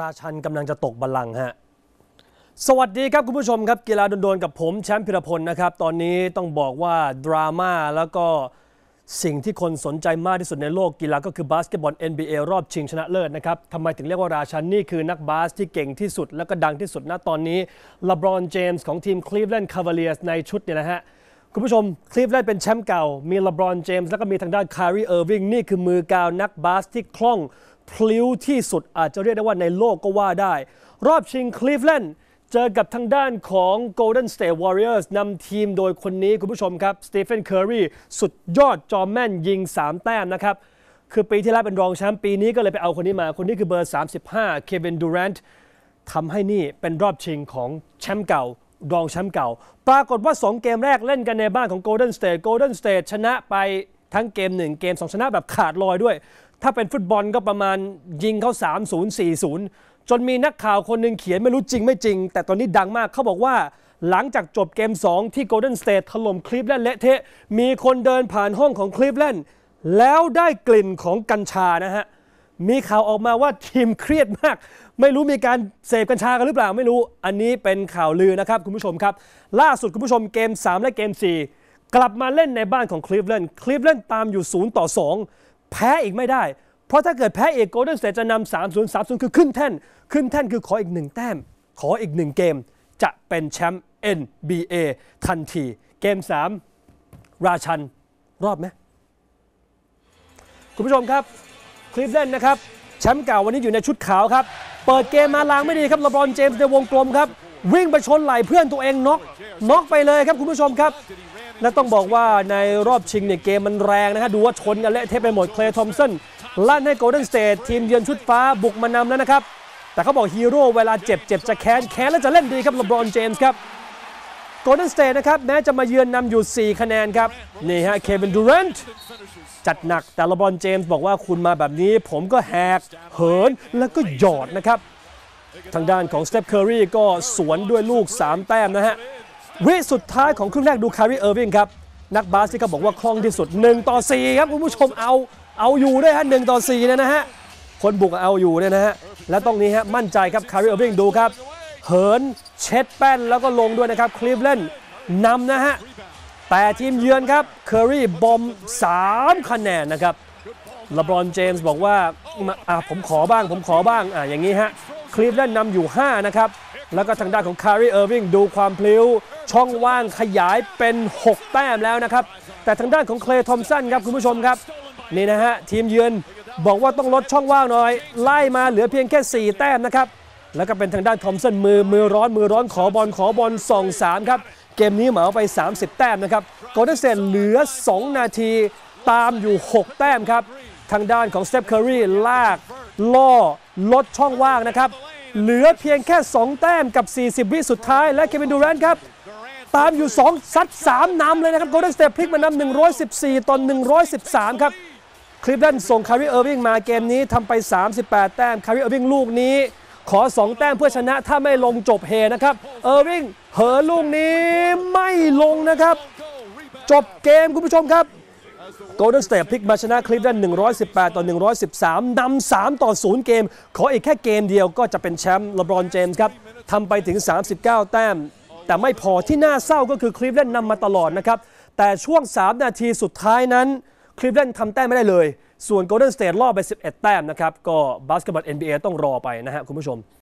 ราชันกำลังจะตกบัลลังก์ฮะ สวัสดีครับคุณผู้ชมครับ กีฬาโดนๆกับผมแชมป์พิรพลนะครับ ตอนนี้ต้องบอกว่าดราม่าแล้วก็สิ่งที่คนสนใจมากที่สุดในโลกกีฬาก็คือบาสเกตบอล NBA รอบชิงชนะเลิศนะครับทำไมถึงเรียกว่าราชันนี่คือนักบาสที่เก่งที่สุด แล้วก็ดังที่สุดณตอนนี้ลาบรอนเจมส์ของทีมคลีฟแลนด์คา v a เลียสในชุดเนี่ยนะฮะคุณผู้ชมคลีฟแลนด์เป็นแชมป์เก่า มีลาบรอนเจมส์แล้วก็มีทางด้านคารีเออร์วิงนี่คือมือกาวนักบาสที่คล่อง พลิ้วที่สุดอาจจะเรียกได้ว่าในโลกก็ว่าได้ รอบชิงคลีฟแลนด์เจอกับทางด้านของ Golden State Warriors นำทีมโดยคนนี้คุณผู้ชมครับสตีเฟนเคอร์รีสุดยอดจอมแม่นยิง 3 แต้มนะครับ คือปีที่แล้วเป็นรองแชมป์ปีนี้ก็เลยไปเอาคนนี้มา คนนี้คือเบอร์ 35 เควินดูแรนต์ทำให้นี่เป็นรอบชิงของแชมป์เก่ารองแชมป์เก่า ปรากฏว่า 2 เกมแรกเล่นกันในบ้านของ Golden State Golden State ชนะไปทั้งเกม 1 เกม 2 ชนะแบบขาดลอยด้วย ถ้าเป็นฟุตบอลก็ประมาณยิงเขา3-0 4-0 จนมีนักข่าวคนหนึ่งเขียนไม่รู้จริงไม่จริง แต่ตอนนี้ดังมากเขาบอกว่าหลังจากจบเกม 2 ที่ Golden State ถล่มคลิฟแลนด์เละเทะ มีคนเดินผ่านห้องของคลิฟแลนด์แล้วได้กลิ่นของกัญชานะฮะ มีข่าวออกมาว่าทีมเครียดมาก ไม่รู้มีการเสพกัญชากันหรือเปล่าไม่รู้ อันนี้เป็นข่าวลือนะครับคุณผู้ชมครับ ล่าสุดคุณผู้ชมเกม 3 และเกม 4 กลับมาเล่นในบ้านของคลิฟแลนด์คลิฟแลนด์ตามอยู่ 0 ต่อ 2 แพ้อีกไม่ได้ เพราะถ้าเกิดแพ้อีกโกลเด้นสเตทจะนำ3 0 3 0คือขึ้นแท่น ขึ้นแท่นคือขออีกหนึ่งแต้ม ขออีกหนึ่งเกม จะเป็นแชมป์ NBA ทันที เกม 3 ราชันรอบไหมคุณผู้ชมครับคลิฟแลนนะครับแชมป์เก่าวันนี้อยู่ในชุดขาวครับ เปิดเกมมาล้างไม่ดีครับลบรอนเจมส์ในวงกลมครับ วิ่งไปชนไหล่เพื่อนตัวเองน็อกน็อกไปเลยครับคุณผู้ชมครับ และต้องบอกว่าในรอบชิงเนี่ยเกมมันแรงนะฮะดูว่าชนกันเละเทะไปหมดเคลย์ทอมสันลั่นให้โกลเด้นสเตททีมเยือนชุดฟ้าบุกมานำแล้วนะครับ แต่เขาบอกฮีโร่เวลาเจ็บเจ็บจะแค้นแค้นแล้วจะเล่นดีครับลบรอนเจมส์ครับโกลเด้นสเตทนะครับแม้จะมาเยือนนำอยู่ 4 คะแนนครับ นี่ฮะเควินดูแรนต์จัดหนักแต่ลบรอนเจมส์บอกว่าคุณมาแบบนี้ ผมก็แหก เหินแล้วก็หยอดนะครับ ทางด้านของสเตปเคอร์รีก็สวนด้วยลูก 3 แต้มนะฮะ วิสุดท้ายของครึ่งแรกดูคาริเออร์วิงครับ นักบาสที่เขาบอกว่าคล่องที่สุด 1 ต่อ 4 ครับ คุณผู้ชมเอาเอาอยู่ด้วยฮะ1ต่อ4เนี่ยนะฮะ คนบุกเอาอยู่เนี่ยนะฮะ และตรงนี้ฮะมั่นใจครับคาริเออร์วิงดูครับ เหินเช็ดแป้นแล้วก็ลงด้วยนะครับคลีฟแลนด์นำนะฮะ แต่ทีมเยือนครับเคอรี่บอม3คะแนนนะครับลบรอนเจมส์บอกว่ามาอะผมขอบ้างผมขอบ้างอะอย่างนี้ฮะคลีฟแลนด์นำอยู่ 5 นะครับ แล้วก็ทางด้านของคารีเออร์วิงดูความพลิ้ว ช่องว่างขยายเป็น 6 แต้มแล้วนะครับ แต่ทางด้านของเคลย์ทอมสันครับคุณผู้ชมครับ นี่นะฮะ ทีมเยือนบอกว่าต้องลดช่องว่างหน่อย ไล่มาเหลือเพียงแค่ 4 แต้มนะครับ แล้วก็เป็นทางด้านทอมสันมือมือร้อนมือร้อนขอบอลขอบอลส่อง3ครับ เกมนี้เหมาไป 30 แต้มนะครับโกลเด้นเตทเหลือ 2 นาทีตามอยู่ 6 แต้มครับ ทางด้านของสเตปเคอร์รีลากล่อลดช่องว่างนะครับ เหลือเพียงแค่ 2 แต้มกับ 40 วิสุดท้ายและเควินดูแรนต์ครับ ตามอยู่ 2 ซัด 3นำเลยนะครับโกลเด้นสเตทพลิกมานำ114 ต่อ 113 ครับคลิฟแลนส่งคาริเออร์วิงมาเกมนี้ทำไป 38 แต้มคาริเออร์วิงลูกนี้ ขอ 2 แต้มเพื่อชนะถ้าไม่ลงจบเฮนะครับเออร์วิงเหอลูกนี้ไม่ลงนะครับ จบเกมคุณผู้ชมครับ โกลเด้นสเตทพลิกมาชนะคลิฟแลนด์118 ต่อ 113 นำ 3 ต่อ 0 เกม ขออีกแค่เกมเดียวก็จะเป็นแชมป์ลบรอนเจมส์ครับทำไปถึง 39 แต้ม แต่ไม่พอที่น่าเศร้าก็คือคลิฟแลนด์นำมาตลอดนะครับ แต่ช่วง 3 นาทีสุดท้ายนั้น คลิฟแลนด์ทำแต้มไม่ได้เลย ส่วนโกลเด้นสเตทล่อไป 11 แต้มนะครับ ก็บาสเกตบอล NBA ต้องรอไปนะฮะคุณผู้ชม